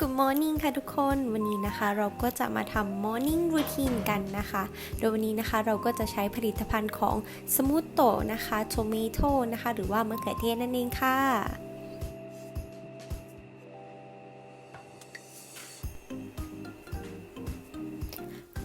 Good morning ค่ะทุกคนวันนี้นะคะเราก็จะมาทำ morning routine กันนะคะ โดยวันนี้นะคะเราก็จะใช้ผลิตภัณฑ์ของ Smooth t o นะคะ Tomato นะคะ หรือว่ามะเขือเทศนั่นเองค่ะ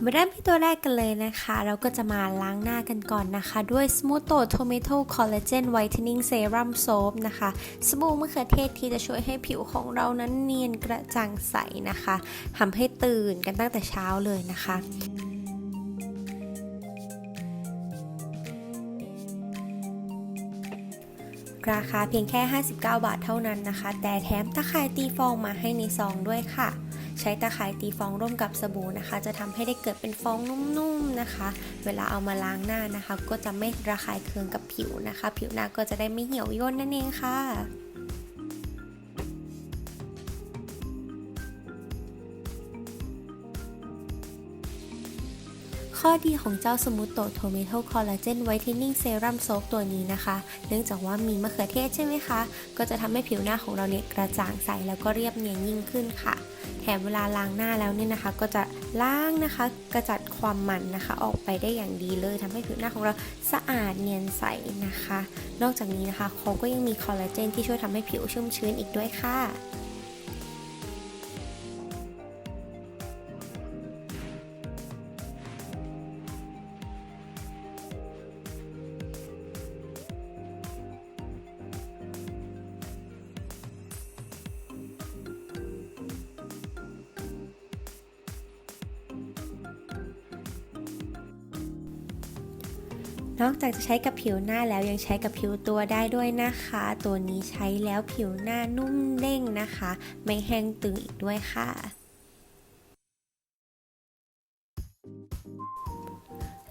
มาเริ่มที่ตัวแรกกันเลยนะคะ เราก็จะมาล้างหน้ากันก่อนนะคะ ด้วย Smooth t o Tomato Collagen Whitening Serum Soap นะคะ สบู่มะเขือเทศที่จะช่วยให้ผิวของเรานั้นเนียนกระจ่างใสนะคะทำให้ตื่นกันตั้งแต่เช้าเลยนะคะราคาเพียงแค่ 59 บาทเท่านั้นนะคะ แต่แถมตะข่ายตีฟองมาให้ในซองด้วยค่ะ ใช้ตะข่ายตีฟองร่วมกับสบู่นะคะ จะทำให้ได้เกิดเป็นฟองนุ่มๆนะคะ เวลาเอามาล้างหน้านะคะ ก็จะไม่ระคายเคืองกับผิวนะคะ ผิวหน้าก็จะได้ไม่เหี่ยวย่นนั่นเองค่ะ ข้อดีของเจ้าสมูทโตโทเมโตคอลลาเจนไวท์เทนนิ่งเซรั่มโซฟตัวนี้นะคะ เนื่องจากว่ามีมะเขือเทศใช่ไหมคะ ก็จะทำให้ผิวหน้าของเราเนี่ยกระจ่างใสแล้วก็เรียบเนียนยิ่งขึ้นค่ะ แถมเวลาล้างหน้าแล้วเนี่ยนะคะ ก็จะล้างนะคะ กระจัดความมันนะคะ ออกไปได้อย่างดีเลยทำให้ผิวหน้าของเราสะอาดเนียนใสนะคะ นอกจากนี้นะคะเขาก็ยังมีคอลลาเจนที่ช่วยทำให้ผิวชุ่มชื้นอีกด้วยค่ะ นอกจากจะใช้กับผิวหน้าแล้วยังใช้กับผิวตัวได้ด้วยนะคะ ตัวนี้ใช้แล้วผิวหน้านุ่มเด้งนะคะ ไม่แห้งตึงอีกด้วยค่ะ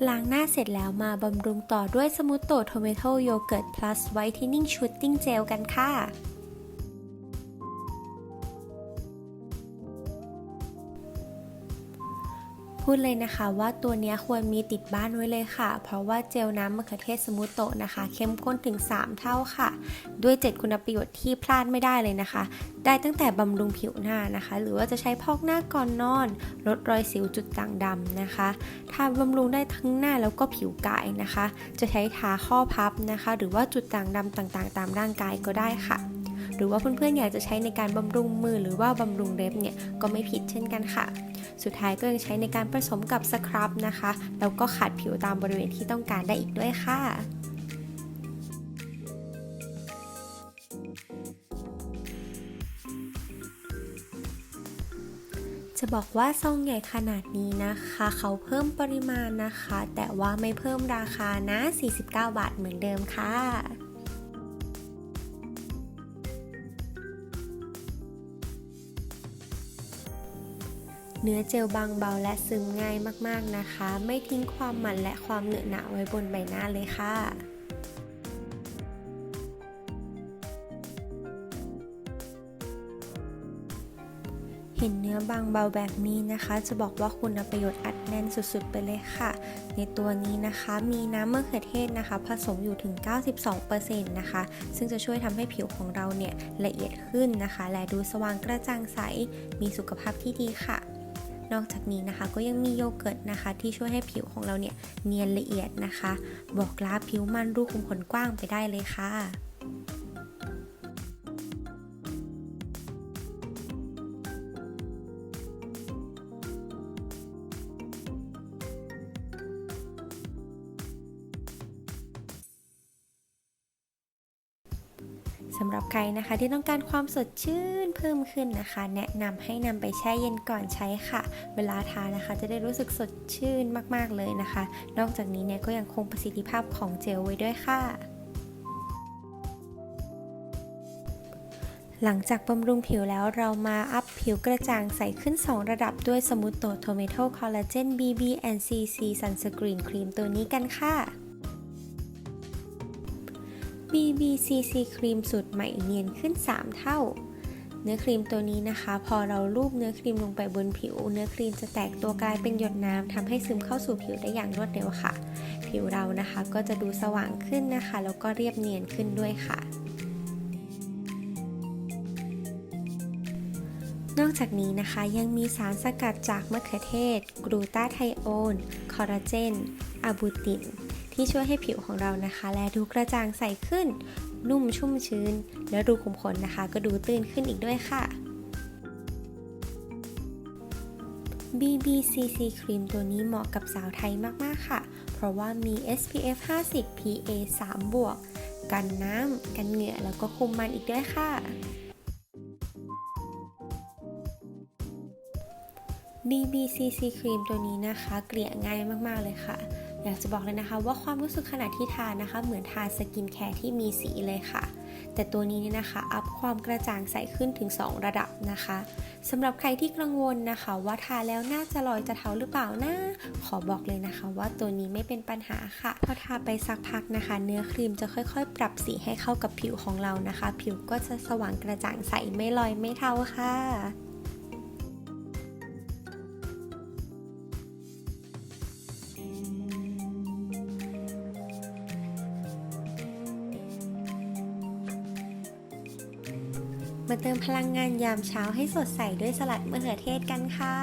ล้างหน้าเสร็จแล้วมาบำรุงต่อด้วยสมูทโตโทเมโตโยเกิร์ต plus whitening shooting gel กันค่ะ พูดเลยนะคะว่าตัวนี้ควรมีติดบ้านไว้เลยค่ะ เพราะว่าเจลน้ำมะเขือเทศสมูทโตะนะคะ เข้มข้นถึง 3 เท่าค่ะ ด้วย 7 คุณประโยชน์ที่พลาดไม่ได้เลยนะคะ ได้ตั้งแต่บำรุงผิวหน้านะคะ หรือว่าจะใช้พอกหน้าก่อนนอน ลดรอยสิวจุดด่างดำนะคะทาบำรุงได้ทั้งหน้าแล้วก็ผิวกายนะคะ จะใช้ทาข้อพับนะคะ หรือว่าจุดด่างดำต่างๆ ตามร่างกายก็ได้ค่ะ หรือว่าเพื่อนๆอยากจะใช้ในการบำรุงมือหรือว่าบำรุงเล็บเนี่ยก็ไม่ผิดเช่นกันค่ะ สุดท้ายก็ยังใช้ในการผสมกับสครับนะคะแล้วก็ขัดผิวตามบริเวณที่ต้องการได้อีกด้วยค่ะจะบอกว่าซองใหญ่ขนาดนี้นะคะ เขาเพิ่มปริมาณนะคะ แต่ว่าไม่เพิ่มราคานะ 49 บาทเหมือนเดิมค่ะ เนื้อเจลบางเบาและซึมง่ายมากๆนะคะ ไม่ทิ้งความมันและความเหนอะหนะไว้บนใบหน้าเลยค่ะเห็นเนื้อบางเบาแบบนี้นะคะ จะบอกว่าคุณประโยชน์อัดแน่นสุดๆไปเลยค่ะ ในตัวนี้นะคะมีน้ำมะเขือเทศนะคะ ผสมอยู่ถึง 92%นะคะ ซึ่งจะช่วยทำให้ผิวของเราเนี่ยละเอียดขึ้นนะคะ และดูสว่างกระจ่างใส มีสุขภาพที่ดีค่ะ นอกจากนี้นะคะ ก็ยังมีโยเกิร์ตนะคะ ที่ช่วยให้ผิวของเราเนี่ยเนียนละเอียดนะคะ บอกลาผิวมันรูขุมขนกว้างไปได้เลยค่ะ สำหรับใครนะคะที่ต้องการความสดชื่นเพิ่มขึ้นนะคะ แนะนำให้นำไปแช่เย็นก่อนใช้ค่ะ เวลาทานนะคะ จะได้รู้สึกสดชื่นมากๆเลยนะคะ นอกจากนี้เนี่ยก็ยังคงประสิทธิภาพของเจลไว้ด้วยค่ะหลังจากบำรุงผิวแล้วเรามาอัพผิวกระจ่างใสขึ้น 2 ระดับด้วยสมูทโตโทเมโตคอลลาเจน BB and CC Sunscreen Cream ตัวนี้กันค่ะ BBCC ครีมสูตรใหม่เนียนขึ้น 3 เท่า เนื้อครีมตัวนี้นะคะ พอเราลูบเนื้อครีมลงไปบนผิว เนื้อครีมจะแตกตัวกลายเป็นหยดน้ำทำให้ซึมเข้าสู่ผิวได้อย่างรวดเร็วค่ะ ผิวเรานะคะก็จะดูสว่างขึ้นนะคะ แล้วก็เรียบเนียนขึ้นด้วยค่ะนอกจากนี้นะคะยังมีสารสกัดจากมะเขือเทศกรูตาไทโอน คอลลาเจนอะบูติน ที่ช่วยให้ผิวของเรานะคะ แลดูกระจ่างใสขึ้น นุ่มชุ่มชื้น และรูขุมขนนะคะ ก็ดูตื้นขึ้นอีกด้วยค่ะ BBCC ครีมตัวนี้เหมาะกับสาวไทยมาก ๆ ค่ะ เพราะว่ามี SPF 50 PA 3 บวก กันน้ำ กันเหงื่อ แล้วก็คุมมันอีกด้วยค่ะ BBCC ครีมตัวนี้นะคะ เกลี่ยง่ายมาก ๆ เลยค่ะ อยากจะบอกเลยนะคะว่าความรู้สึกขณะที่ทานนะคะ เหมือนทาสกินแคร์ที่มีสีเลยค่ะ แต่ตัวนี้เนี่ยนะคะ อัพความกระจ่างใสขึ้นถึง 2 ระดับนะคะสำหรับใครที่กังวลนะคะ ว่าทาแล้วน่าจะลอยจะเทาหรือเปล่านะขอบอกเลยนะคะ ว่าตัวนี้ไม่เป็นปัญหาค่ะ พอทาไปสักพักนะคะ เนื้อครีมจะค่อยๆ ปรับสีให้เข้ากับผิวของเรานะคะ ผิวก็จะสว่างกระจ่างใสไม่ลอยไม่เทาค่ะ มาเติมพลังงานยามเช้าให้สดใสด้วยสลัดมะเขือเทศกันค่ะ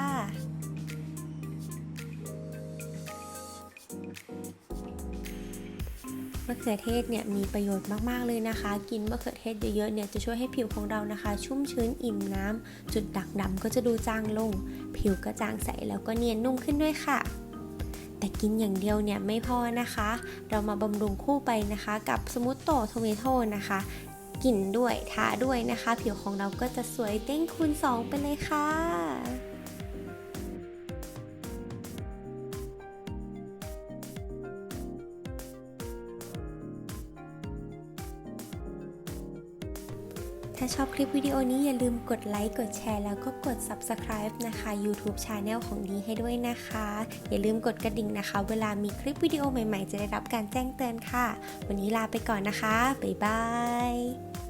มะเขือเทศเนี่ยมีประโยชน์มาก ๆ เลยนะคะ กินมะเขือเทศเยอะ ๆ เนี่ยจะช่วยให้ผิวของเรานะคะ ชุ่มชื้นอิ่มน้ำ จุดดักดำก็จะดูจางลง ผิวก็จางใสแล้วก็เนียนนุ่มขึ้นด้วยค่ะแต่กินอย่างเดียวเนี่ยไม่พอนะคะ เรามาบำรุงคู่ไปนะคะ กับสมูทโตโทเมโตนะคะ กลิ่นด้วยทาด้วยนะคะ ผิวของเราก็จะสวยเด้งคูณ 2 ไปเลยค่ะาชอบคลิปวิดีโอนี้อย่าลืมกดไลค์กดแชร์แล้วก็กด Subscribe นะคะ YouTube Channel ของดีให้ด้วยนะคะ อย่าลืมกดกระดิ่งนะคะ เวลามีคลิปวิดีโอใหม่ๆ จะได้รับการแจ้งเตือนค่ะ วันนี้ลาไปก่อนนะคะ บ๊ายบาย